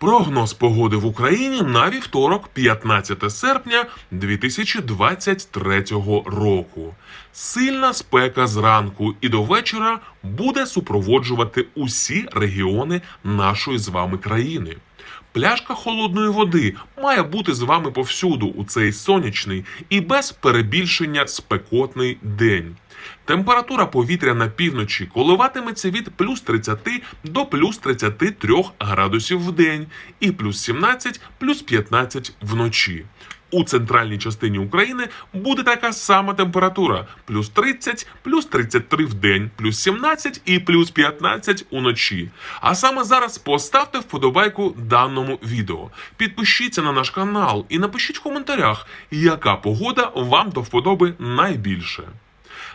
Прогноз погоди в Україні на вівторок, 15 серпня 2023 року. Сильна спека зранку і до вечора буде супроводжувати усі регіони нашої з вами країни. Пляшка холодної води має бути з вами повсюду у цей сонячний і без перебільшення спекотний день. Температура повітря на півночі коливатиметься від плюс 30 до плюс 33 градусів в день і плюс 17 плюс 15 вночі. У центральній частині України буде така сама температура: плюс 30, плюс 33 в день, плюс 17 і плюс 15 уночі. А саме зараз поставте вподобайку даному відео. Підпишіться на наш канал і напишіть в коментарях, яка погода вам до вподоби найбільше.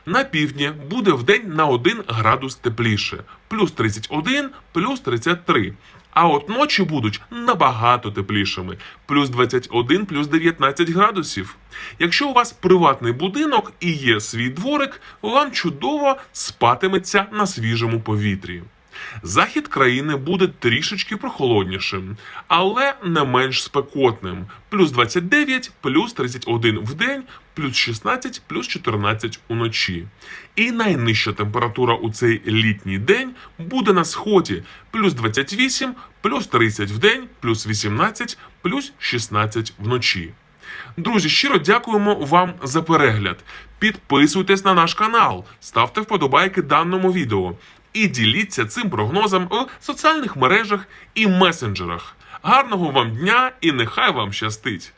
На півдні буде вдень на 1 градус тепліше, плюс 31, плюс 33. А от ночі будуть набагато теплішими, плюс 21, плюс 19 градусів. Якщо у вас приватний будинок і є свій дворик, вам чудово спатиметься на свіжому повітрі. Захід країни буде трішечки прохолоднішим, але не менш спекотним. Плюс 29, плюс 31 в день, плюс 16, плюс 14 уночі. І найнижча температура у цей літній день буде на сході плюс 28, плюс 30 в день, плюс 18, плюс 16 вночі. Друзі, щиро дякуємо вам за перегляд. Підписуйтесь на наш канал, ставте вподобайки даному відео і діліться цим прогнозом у соціальних мережах і месенджерах. Гарного вам дня і нехай вам щастить!